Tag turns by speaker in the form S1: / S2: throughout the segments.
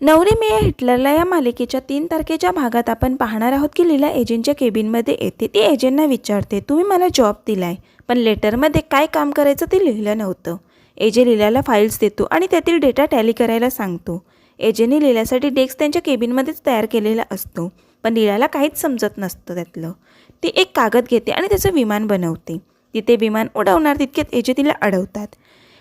S1: नवरी मिया हिटलरला या मालिकेच्या तीन तारखेच्या भागात आपण पाहणार आहोत की लीला एजंटच्या केबिनमध्ये येते. ती एजंटना विचारते तुम्ही मला जॉब दिलाय पण लेटरमध्ये काय काम करायचं ते लिहिलं नव्हतं एजे लीलाला फाईल्स देतो आणि त्यातील डेटा टॅली करायला सांगतो. एजेने लीलासाठी डेस्क त्यांच्या केबिनमध्येच तयार केलेला असतो पण लीलाला काहीच समजत नसतं त्यातलं. ती एक कागद घेते आणि त्याचं विमान बनवते. तिथे विमान उडवणार तितक्यात एजे तिला अडवतात.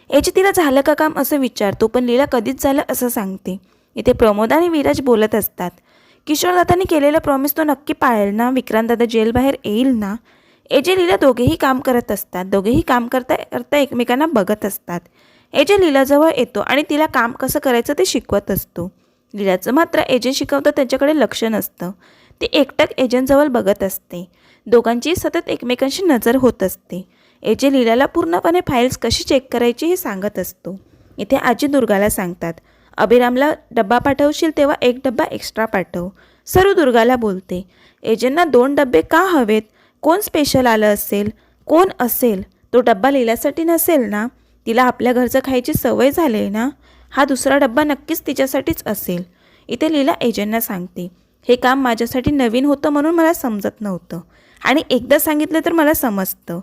S1: एजे तिला झालं का काम असं विचारतो पण लीला कधीच झालं असं सांगते. इथे प्रमोद आणि विराज बोलत असतात. किशोरदादांनी केलेलं प्रॉमिस तो नक्की पाळेल ना? विक्रांतदादा जेलबाहेर येईल ना? एजे लीला दोघेही काम करत असतात. दोघेही काम करता करता एकमेकांना बघत असतात. एजे लीलाजवळ येतो आणि तिला काम कसं करायचं ते शिकवत असतो. लीलाचं मात्र एजे शिकवतं त्याच्याकडे लक्ष नसतं. ती एकटक एजंटजवळ बघत असते. दोघांची सतत एकमेकांशी नजर होत असते. एजे लीलाला पूर्णपणे फाईल्स कशी चेक करायची हे सांगत असतो. इथे आजी दुर्गाला सांगतात. अभिरामला डब्बा पाठवशील तेव्हा एक डब्बा एक्स्ट्रा पाठव. सरू दुर्गाला बोलते एजंटना दोन डब्बे का हवेत? कोण स्पेशल आलं असेल? कोण असेल? तो डब्बा लिहिल्यासाठी नसेल ना? तिला आपल्या घरचं खायची सवय झाली आहे ना? हा दुसरा डब्बा नक्कीच तिच्यासाठीच असेल. इथे लीला एजंटना सांगते हे काम माझ्यासाठी नवीन होतं म्हणून मला समजत नव्हतं आणि एकदा सांगितलं तर मला समजतं.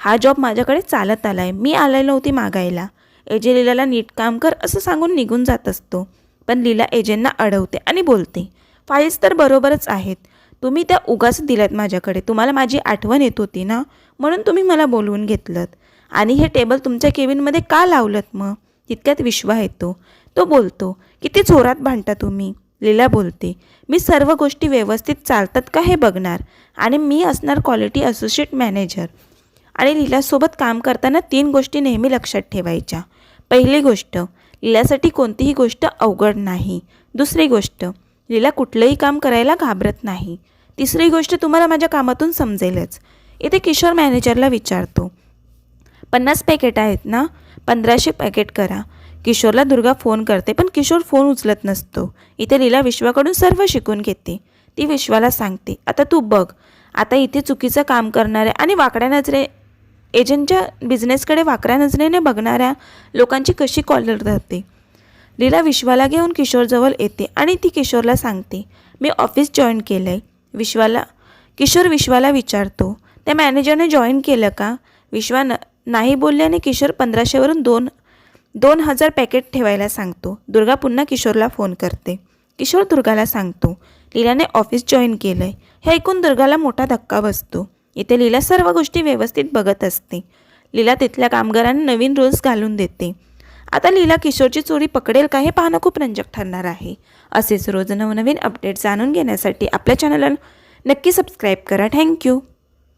S1: हा जॉब माझ्याकडे चालत आला आहे मी आलेलो नव्हती मागायला. एजे लीलाला नीट काम कर असं सांगून निघून जात असतो. पण लीला एजेंना अडवते आणि बोलते फाईल्स तर बरोबरच आहेत. तुम्ही त्या उगाच दिल्यात माझ्याकडे. तुम्हाला माझी आठवण येत होती ना? म्हणून तुम्ही मला बोलवून घेतलं आणि हे टेबल तुमच्या केबिनमध्ये का लावलं मग तितक्यात विश्वा येतो. तो बोलतो किती जोरात भांडता तुम्ही? लीला बोलते मी सर्व गोष्टी व्यवस्थित चालतात का हे बघणार? आणि मी असणार क्वालिटी असोसिएट मॅनेजर आणि लीलासोबत काम करताना तीन गोष्टी नेहमी लक्षात ठेवायच्या. पहिली गोष्ट लीलासाठी कोणतीही गोष्ट अवघड नाही. दुसरी गोष्ट लीला कुठलंही काम करायला घाबरत नाही. तिसरी गोष्ट तुम्हाला माझ्या कामातून समजेलच. इथे किशोर मॅनेजरला विचारतो. पन्नास पॅकेट आहेत ना? पंधराशे पॅकेट करा. किशोरला दुर्गा फोन करते पण किशोर फोन उचलत नसतो. इथे लीला विश्वाकडून सर्व शिकून घेते. ती विश्वाला सांगते आता तू बघ. आता इथे चुकीचं काम करणाऱ्या आणि वाकड्या नजरे एजंटच्या बिझनेसकडे वाकऱ्या नजरेने बघणाऱ्या लोकांची कशी कॉलर धरते? लीला विश्वाला घेऊन किशोरजवळ येते आणि ती किशोरला सांगते मी ऑफिस जॉईन केलं आहे विश्वाला किशोर विश्वाला विचारतो त्या मॅनेजरने जॉईन केलं का? विश्वा न नाही बोलल्याने किशोर पंधराशेवरून दोन दोन हजार पॅकेट ठेवायला सांगतो. दुर्गा पुन्हा किशोरला फोन करते. किशोर दुर्गाला सांगतो लीलाने ऑफिस जॉईन केलं आहे हे ऐकून दुर्गाला मोठा धक्का बसतो. इथे लीला सर्व गोष्टी व्यवस्थित बघत असते. लीला तिथल्या कामगारांना नवीन रूल्स घालून देते. आता लीला किशोरची चोरी पकडेल का हे पाहणं खूप रंजक ठरणार आहे. असेच रोज नवनवीन अपडेट जाणून घेण्यासाठी आपल्या चॅनलला नक्की सबस्क्राईब करा. थँक्यू